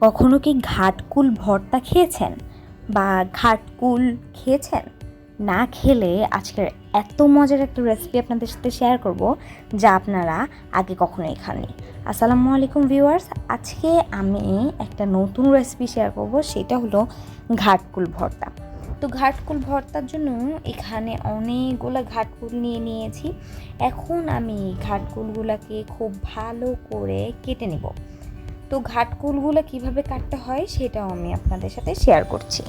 কখনো কি ঘাটকুল ভর্তা খেয়েছেন? বা ঘাটকুল খেয়েছেন? না খেলে আজকের এত মজার একটা রেসিপি আপনাদের সাথে শেয়ার করব, যা আপনারা আগে কখনোই খাননি। আসসালামু আলাইকুম ভিউয়ার্স আজকে আমি একটা নতুন রেসিপি শেয়ার করব, সেটা হলো ঘাটকুল ভর্তা। তো ঘাটকুল ভর্তার জন্য এখানে অনেকগুলো ঘাটকুল নিয়ে নিয়েছি। এখন আমি ঘাটকুলগুলোকে খুব ভালো করে কেটে নেব। তো ঘাটকুলগুলো কীভাবে কাটতে হয় সেটাও আমি আপনাদের সাথে শেয়ার করছি।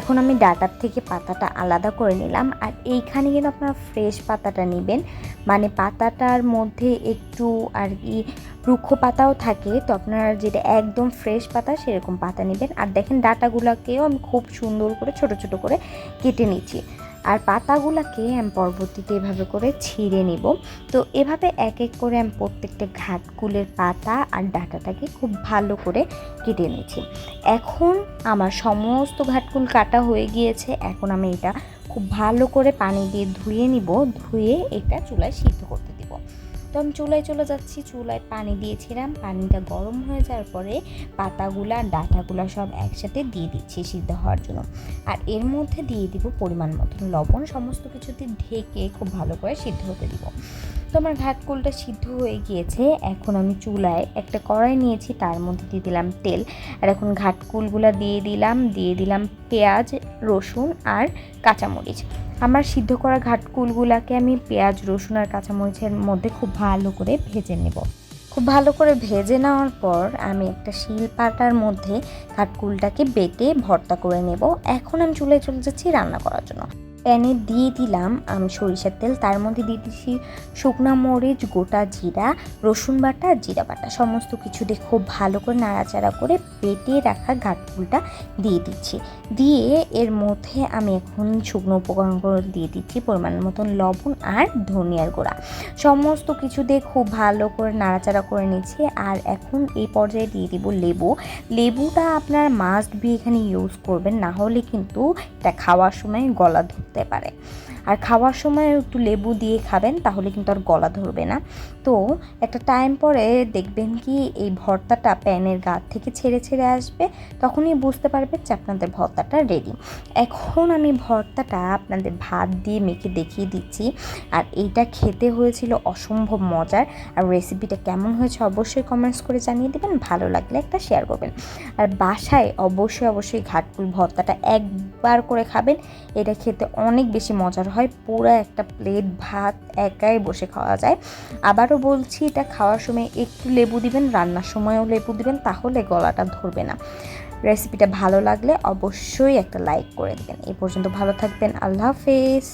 এখন আমি ডাটার থেকে পাতাটা আলাদা করে নিলাম আর এইখানে কিন্তু আপনারা ফ্রেশ পাতাটা নেবেন। মানে পাতাটার মধ্যে একটু আর কি রুক্ষ পাতাও থাকে, তো আপনারা যেটা একদম ফ্রেশ পাতা সেরকম পাতা নেবেন। আর দেখেন ডাটাগুলোকেও আমি খুব সুন্দর করে, ছোট ছোট করে কেটে নিচ্ছি। আর পাতাগুলোকে আমি পরবর্তীতে এভাবে করে ছিঁড়ে নেব। তো এভাবে এক এক করে আমি প্রত্যেকটা ঘাটকুলের পাতা আর ডাটাটাকে খুব ভালো করে কেটে নিয়েছি। এখন আমার সমস্ত ঘাটকুল কাটা হয়ে গিয়েছে। এখন আমি এটা খুব ভালো করে পানি দিয়ে ধুয়ে নিব। ধুয়ে এটা চুলায় সিদ্ধ করতে তো আমি চুলায় চলে যাচ্ছি। চুলায় পানি দিয়েছিলাম। পানিটা গরম হয়ে যাওয়ার পরে পাতাগুলা, ডাটাগুলা সব একসাথে দিয়ে দিচ্ছি সিদ্ধ হওয়ার জন্য। আর এর মধ্যে দিয়ে দিব পরিমাণ মতন লবণ। সমস্ত কিছুতে ঢেকে খুব ভালো করে সিদ্ধ হতে দিব। তো আমার ঘাটকুলটা সিদ্ধ হয়ে গিয়েছে। এখন আমি চুলায় একটা কড়াই নিয়েছি। তার মধ্যে দিয়ে দিলাম তেল। আর এখন ঘাটকুলগুলা দিয়ে দিলাম। দিয়ে দিলাম পেঁয়াজ, রসুন আর কাঁচামরিচ। আমার সিদ্ধ করা ঘাটকুলগুলাকে আমি পেঁয়াজ, রসুন আর কাঁচামরিচের মধ্যে খুব ভালো করে ভেজে নেব। খুব ভালো করে ভেজে নেওয়ার পর আমি একটা শিল পাটার মধ্যে ঘাটকুলটাকে বেটে ভর্তা করে নেব। এখন আমি চুলে চলে যাচ্ছি রান্না করার জন্য। প্যানে দিয়ে দিলাম আমি সরিষার তেল। তার মধ্যে দিয়ে দিচ্ছি শুকনা মরিচ, গোটা জিরা, রসুন বাটা, জিরা বাটা। সমস্ত কিছু দিয়ে খুব ভালো করে নাড়াচাড়া করে বেটে রাখা ঘাটফুলটা দিয়ে দিচ্ছি। দিয়ে এর মধ্যে আমি এখন শুকনো উপকরণগুলো দিয়ে দিচ্ছি পরিমাণ মতন লবণ আর ধনিয়ার গুঁড়া। সমস্ত কিছু দিয়ে খুব ভালো করে নাড়াচাড়া করে নিচ্ছি। আর এখন এই পর্যায়ে দিয়ে দিব লেবু। লেবুটা আপনার মাস্ট বি এখানে ইউজ করবেন। না হলে কিন্তু এটা খাওয়ার সময় গলা ধরতে পারে। আর খাওয়ার সময় একটু লেবু দিয়ে খাবেন, তাহলে কিন্তু আর গলা ধরবে না। তো একটা টাইম পরে দেখবেন কি এই ভর্তাটা প্যানের গা থেকে ছেড়ে ছেড়ে আসবে, তখনই বুঝতে পারবেন যে আপনাদের ভর্তাটা রেডি এখন আমি ভর্তাটা আপনাদের ভাত দিয়ে মেখে দেখিয়ে দিচ্ছি। আর এইটা খেতে হয়েছিল অসম্ভব মজার। আর রেসিপিটা কেমন হয়েছে অবশ্যই কমেন্টস করে জানিয়ে দেবেন, ভালো লাগলে একটা শেয়ার করবেন। আর বাসায় অবশ্যই অবশ্যই ঘাটকুল ভর্তাটা একবার করে খাবেন, এটা খেতে অনেক বেশি মজার হয় পুরো একটা প্লেট ভাত একাই বসে খাওয়া যায়। আবারও বলছি, এটা খাওয়ার সময় একটু লেবু দিবেন, রান্নার সময়ও লেবু দিবেন, তাহলে গলাটা ধরবে না। রেসিপিটা ভালো লাগলে অবশ্যই একটা লাইক করে দেবেন। এই পর্যন্ত ভালো থাকবেন, আল্লাহ হাফেজ।